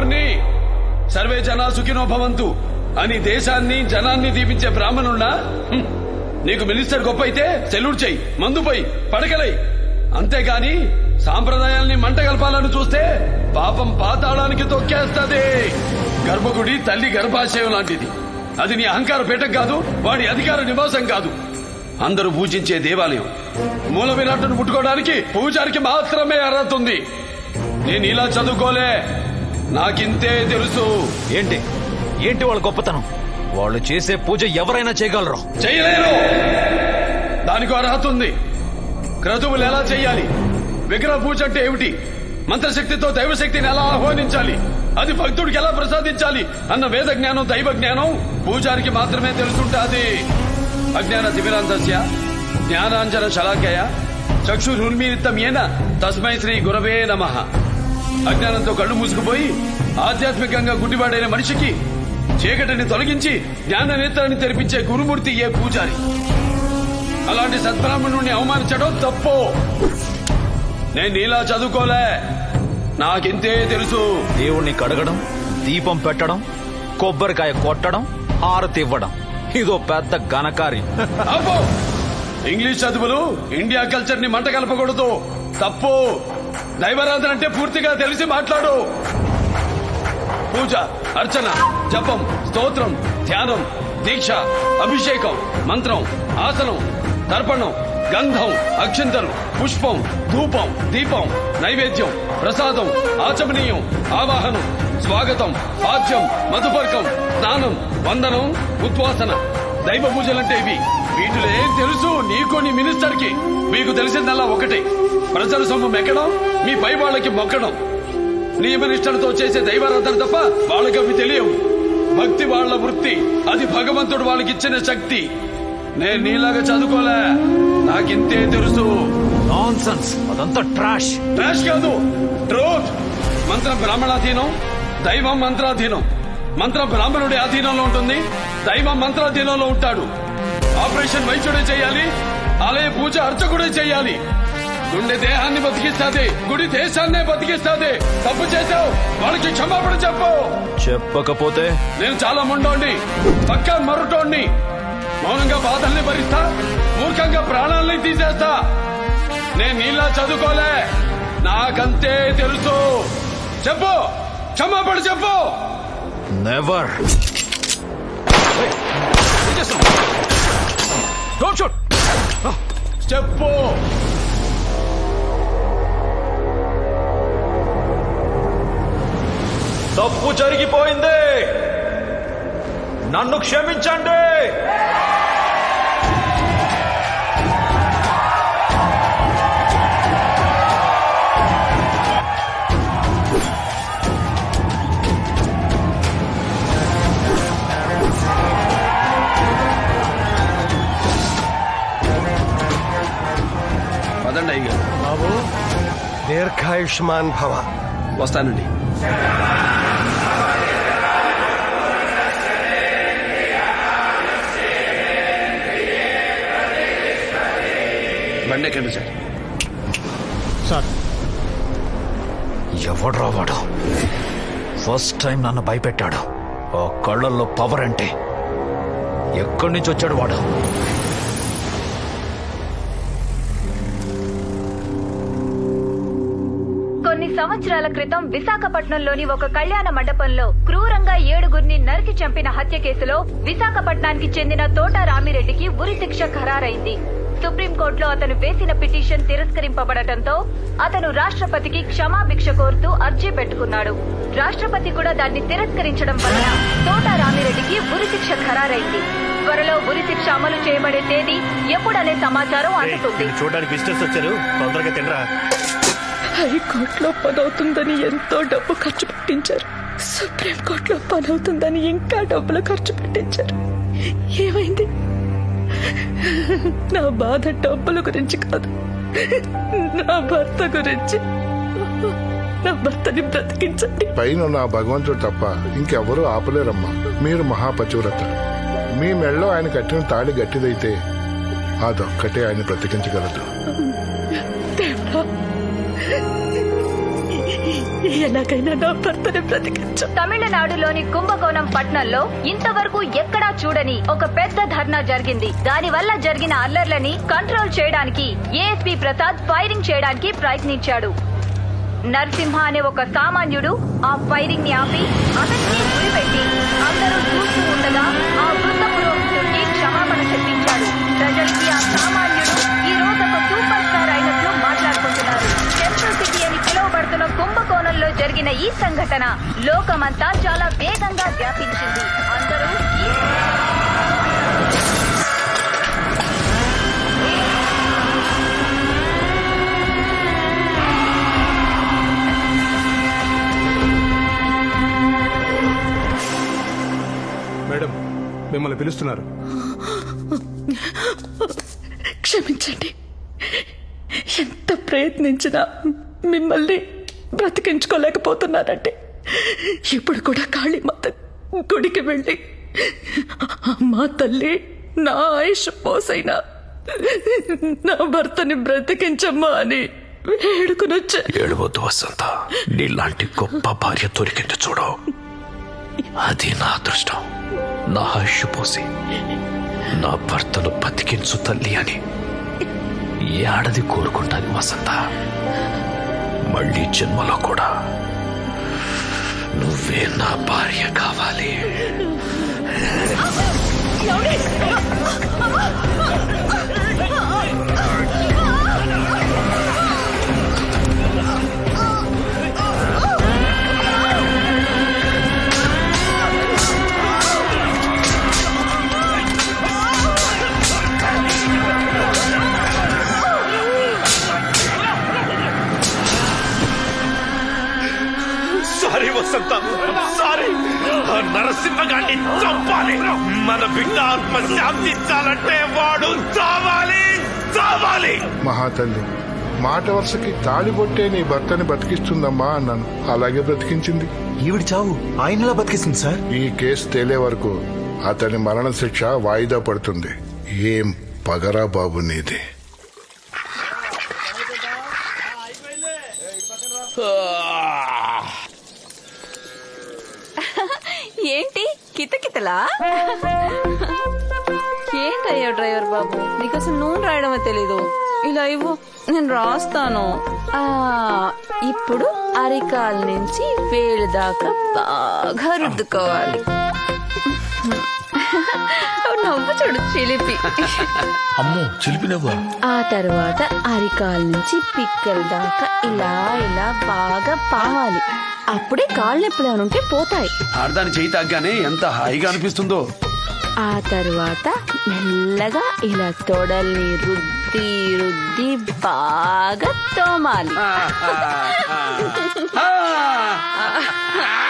ఎవరిని? సర్వే జనా సుఖినో భవంతు. అని దేశాన్ని జనాన్ని దీపించే బ్రాహ్మణున్నా? నీకు మినిస్టర్ గొప్ప అయితే సెల్యూట్ చెయ్యి మందు పోయి పడకలై. అంతేగాని సాంప్రదాయాల్ని మంట కలపాలని చూస్తే పాపం పాతాళానికి తొక్కేస్తది. గర్భగుడి తల్లి గర్భాశయం లాంటిది. అది నీ అహంకార పీఠం కాదు వాడి అధికార నివాసం కాదు. అందరూ పూజించే దేవాలయం. మూల విరాట్టును ముట్టుకోవడానికి పూజారికి మాత్రమే అర్హత ఉంది. నేను ఇలా చదువుకోలే. నాకింతే తెలుసు. ఏంటి? ఏంటి వాళ్ళ గొప్పతనం? వాళ్ళు చేసే పూజ ఎవరైనా చేయగలరు? చేయలేరు. దానికి అర్హత ఉంది. క్రతువులు ఎలా చేయాలి? విగ్రహ పూజ అంటే ఏమిటి? మంత్రశక్తితో దైవశక్తిని ఎలా ఆహ్వానించాలి? అది భక్తుడికి ఎలా ప్రసాదించాలి? అన్న వేద జ్ఞానం దైవ జ్ఞానం పూజారికి మాత్రమే తెలుసుంటాది. అజ్ఞాన తిమిరాంతస్య జ్ఞానాంజన శలాకయ చక్షురున్మీలితం ఏన తస్మై శ్రీ గురవే నమః. అజ్ఞానంతో కళ్ళు మూసుకుపోయి ఆధ్యాత్మికంగా గుడ్డివాడైన మనిషికి చీకటిని తొలగించి జ్ఞాన నేత్రాన్ని తెరిపించే గురుమూర్తి ఏ పూజారి? అలాంటి సద్బ్రాహ్మణుణ్ణి అవమానించడం తప్పు? నేను నీలా చదువుకోలే. నాకింతే తెలుసు? దేవుణ్ణి కడగడం దీపం పెట్టడం కొబ్బరికాయ కొట్టడం హారతి ఇవ్వడం. ఇదో పెద్ద ఘనకారి ఇంగ్లీష్ చదువులు ఇండియా కల్చర్ని మంట కలపకూడదు. తప్పు? దైవారాధన అంటే పూర్తిగా తెలిసి మాట్లాడు. పూజ అర్చన జపం స్తోత్రం ధ్యానం దీక్ష అభిషేకం మంత్రం ఆసనం తర్పణం గంధం అక్షంతలు పుష్పం ధూపం దీపం నైవేద్యం ప్రసాదం ఆచమనీయం ఆవాహనం స్వాగతం పాద్యం మధుపర్కం స్నానం వందనం ఉద్వాసన. దైవ పూజలంటే ఇవి. వీటిలో ఏం తెలుసు నీకు నీ మినిస్టర్కి మీకు తెలిసిందల్లా ఒకటే. ప్రజల సొమ్ము మెక్కడం మీ పై వాళ్ళకి మొక్కడం నియమనిష్టలతో చేసే దైవారాధన తప్ప వాళ్ళకి అవి తెలియవు. భక్తి వాళ్ళ వృత్తి. అది భగవంతుడు వాళ్ళకి ఇచ్చిన శక్తి. నేను నీలాగా చదువుకోలే. నాకింతే తెలుసు. నాన్ అదంతా ట్రాష్ ట్రాష్ కాదు. ట్రూత్ మంత్రం బ్రాహ్మణాధీనం దైవం మంత్రాధీనం. మంత్రం బ్రాహ్మణుడి అధీనంలో ఉంటుంది దైవం మంత్రాధీనంలో ఉంటాడు. ఆపరేషన్ వైద్యుడే చేయాలి. ఆలయ పూజ అర్చకుడే చేయాలి. గుండె దేహాన్ని బతికిస్తాది. గుడి దేశాన్నే బతికిస్తాది. తప్పు చేశావు. వాళ్ళకి క్షమాపణ చెప్పు. చెప్పకపోతే? నేను చాలా మొండోండి పక్కా మరుటోండి మౌనంగా బాధల్ని భరిస్తా. మూర్ఖంగా ప్రాణాల్ని తీసేస్తా. నేను నీలా చదువుకోలే. నాకంతే తెలుసు. చెప్పు. క్షమాపణ చెప్పు. నెవర్ డోంట్ షూట్ చెప్పు తప్పు జరిగిపోయింది. నన్ను క్షమించండి. బాబు దీర్ఘాయుష్మాన్ భవ. వస్తానండి. బండి ఎక్కండి సార్. సార్. ఎవడ్రా వాడు? ఫస్ట్ టైం నన్ను భయపెట్టాడు. ఆ కళ్ళల్లో పవర్ అంటే. ఎక్కడి నుంచి వచ్చాడు వాడు? సంవత్సరాల క్రితం విశాఖపట్నంలోని ఒక కళ్యాణ మండపంలో క్రూరంగా ఏడుగురిని నరికి చంపిన హత్య కేసులో విశాఖపట్నానికి చెందిన తోట రామిరెడ్డికి ఉరిశిక్ష ఖరారైంది. సుప్రీంకోర్టులో అతను వేసిన పిటిషన్ తిరస్కరింపబడటంతో అతను రాష్ట్రపతికి క్షమాభిక్ష కోరుతూ అర్జీ పెట్టుకున్నాడు. రాష్ట్రపతి కూడా దాన్ని తిరస్కరించడం వలన తోట రామిరెడ్డికి ఉరిశిక్ష ఖరారైంది. త్వరలో ఉరిశిక్ష అమలు చేయబడే తేదీ ఎప్పుడనే సమాచారం అందుతుంది. చూడడానికి విజిటర్స్ వచ్చారు. తొందరగా తినరా? హైకోర్టులో పనవుతుందని ఎంతో డబ్బు ఖర్చు పెట్టించారు. సుప్రీంకోర్టులో పనవుతుందని ఇంకా డబ్బులు ఖర్చు పెట్టించారు. ఏమైంది? నా బాధ డబ్బుల గురించి కాదు. నా భర్త గురించి. నా భర్తని బ్రతికించండి. పైన నా భగవంతుడు తప్ప ఇంకెవరూ ఆపలేరమ్మా. మీరు మహాపతివ్రత. మీ మెళ్ళో ఆయన కట్టిన తాళి గట్టిదైతే అదొక్కటే ఆయన బ్రతికించగలదు. దేవుడా ఎలాగైనా నా భర్తని బ్రతికించు. తమిళనాడులోని కుంభకోణం పట్నంలో ఇంతవరకు ఎక్కడా చూడని ఒక పెద్ద ధర్నా జరిగింది. దాని వల్ల జరిగిన అల్లర్లని కంట్రోల్ చేయడానికి ఏఎస్పీ ప్రసాద్ ఫైరింగ్ చేయడానికి ప్రయత్నించాడు. నరసింహ అనే ఒక సామాన్యుడు ఆ ఫైరింగ్ని ఆపి అతనికి గురిపెట్టి అందరూ చూస్తూ ఉండగా ఆ సంఘటన లోకమంతా చాలా వేగంగా వ్యాపించింది. అందరూ మేడం మిమ్మల్ని పిలుస్తున్నారు. క్షమించండి. ఎంత ప్రయత్నించినా మిమ్మల్ని బ్రతికించుకోలేకపోతున్నానంటే ఇప్పుడు కూడా కాళీమాత గుడికి వెళ్ళి అమ్మా తల్లి నా ఆయుష్ పోసైనా నా భర్తని బ్రతికించమ్మా అని వేడుకునొచ్చా. ఏడవద్దు వసంత నీలాంటి గొప్ప భార్య దొరికింది చూడు. అది నా అదృష్టం. నా ఆయుష్ పోసి. నా భర్తను బతికించు తల్లి అని ఏడది కోరుకుంటాను వసంత. మళ్ళీ జన్మలో కూడా నువ్వే నా భార్య కావాలి. Sorry Vasantha sorry. ఆ నరసింహగాన్ని చంపాలి. మన బిడ్డ ఆత్మ శాంతించాలంటే వాడు చావాలి చావాలి. మహాతల్లి మాట వరుసకి తాళి కొట్టే నీ భర్తని బతికిస్తుందమ్మా అన్నాను. అలాగే బ్రతికించింది. ఈవిడ చావు ఆయనలా బతికిస్తుంది సార్? ఈ కేసు తేలే వరకు అతని మరణ శిక్ష వాయిదా పడుతుంది. ఏం పగరా బాబు నీది? ఏంటి? కితకితలా? ఏంటయ్యా డ్రైవర్ బాబు? నీకు అసలు నూనె రాయడమే తెలీదు. ఇలా ఇవ్వు. నేను రాస్తాను. ఆ ఇప్పుడు అరికాల నుంచి వేలు దాకా బాగా రుద్దుకోవాలి. నవ్వు చూడు చిలిపి. అమ్మో చిలిపినవ్వా ఆ తర్వాత అరికాల నుంచి పిక్కల దాకా ఇలా ఇలా బాగా పావాలి. అప్పుడే కాళ్ళు నొప్పులు ఏమైనా ఉంటే పోతాయి. ఆడదాని చేయి తగ్గానే ఎంత హాయిగా అనిపిస్తుందో. ఆ తర్వాత మెల్లగా ఇలా తొడల్ని రుద్ది రుద్ది బాగా తోమాలి.